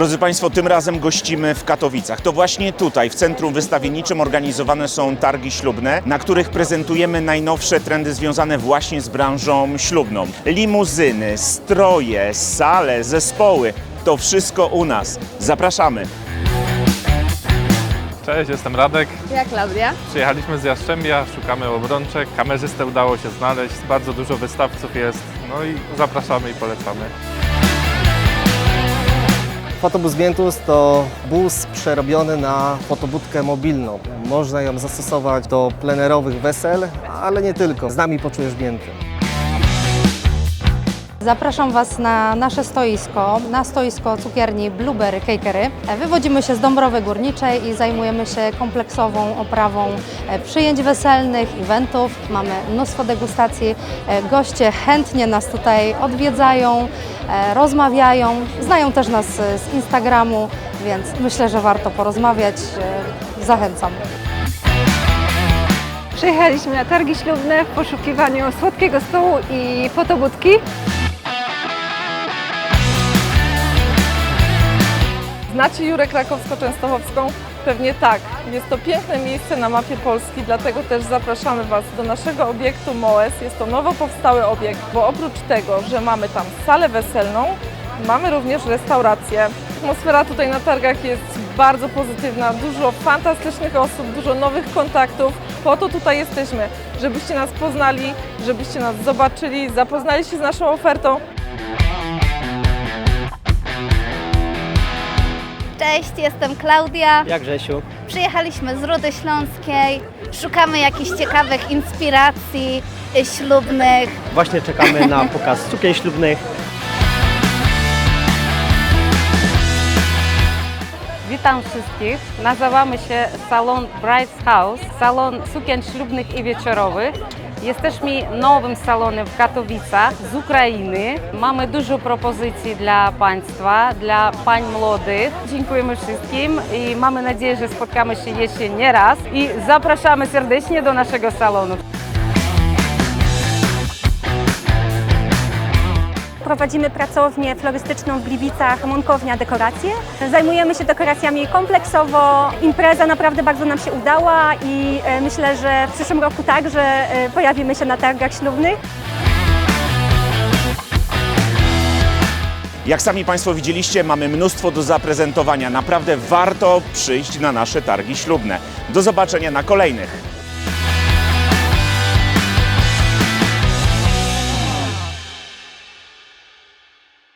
Drodzy Państwo, tym razem gościmy w Katowicach. To właśnie tutaj, w centrum wystawienniczym, organizowane są targi ślubne, na których prezentujemy najnowsze trendy związane właśnie z branżą ślubną. Limuzyny, stroje, sale, zespoły. To wszystko u nas. Zapraszamy. Cześć, jestem Radek. Ja Klaudia. Przyjechaliśmy z Jastrzębia, szukamy obrączek. Kamerzystę udało się znaleźć, bardzo dużo wystawców jest. No i zapraszamy i polecamy. Fotobus Vientus to bus przerobiony na fotobudkę mobilną. Można ją zastosować do plenerowych wesel, ale nie tylko. Z nami poczujesz mięty. Zapraszam Was na nasze stoisko, na stoisko cukierni Blueberry Cakery. Wywodzimy się z Dąbrowy Górniczej i zajmujemy się kompleksową oprawą e, przyjęć weselnych, eventów. Mamy mnóstwo degustacji. E, Goście chętnie nas tutaj odwiedzają, rozmawiają, znają też nas e, z Instagramu, więc myślę, że warto porozmawiać. E, Zachęcam. Przyjechaliśmy na targi ślubne w poszukiwaniu słodkiego stołu i fotobudki. Znacie Jurę Krakowsko-Częstochowską? Pewnie tak. Jest to piękne miejsce na mapie Polski, dlatego też zapraszamy Was do naszego obiektu MOES. Jest to nowo powstały obiekt, bo oprócz tego, że mamy tam salę weselną, mamy również restaurację. Atmosfera tutaj na targach jest bardzo pozytywna, dużo fantastycznych osób, dużo nowych kontaktów. Po to tutaj jesteśmy, żebyście nas poznali, żebyście nas zobaczyli, zapoznali się z naszą ofertą. Cześć, jestem Klaudia. Jak Grzesiu? Przyjechaliśmy z Rudy Śląskiej. Szukamy jakichś ciekawych inspiracji y, ślubnych. Właśnie czekamy na pokaz sukien ślubnych. Witam wszystkich. Nazywamy się Salon Bride's House, salon sukien ślubnych i wieczorowych. Jesteśmy nowym salonem w Katowicach z Ukrainy. Mamy dużo propozycji dla Państwa, dla pań młodych. Dziękujemy wszystkim i mamy nadzieję, że spotkamy się jeszcze nie raz i zapraszamy serdecznie do naszego salonu. Prowadzimy pracownię florystyczną w Gliwicach, Monkownia Dekoracje. Zajmujemy się dekoracjami kompleksowo. Impreza naprawdę bardzo nam się udała i e, myślę, że w przyszłym roku także e, pojawimy się na targach ślubnych. Jak sami Państwo widzieliście, mamy mnóstwo do zaprezentowania. Naprawdę warto przyjść na nasze targi ślubne. Do zobaczenia na kolejnych.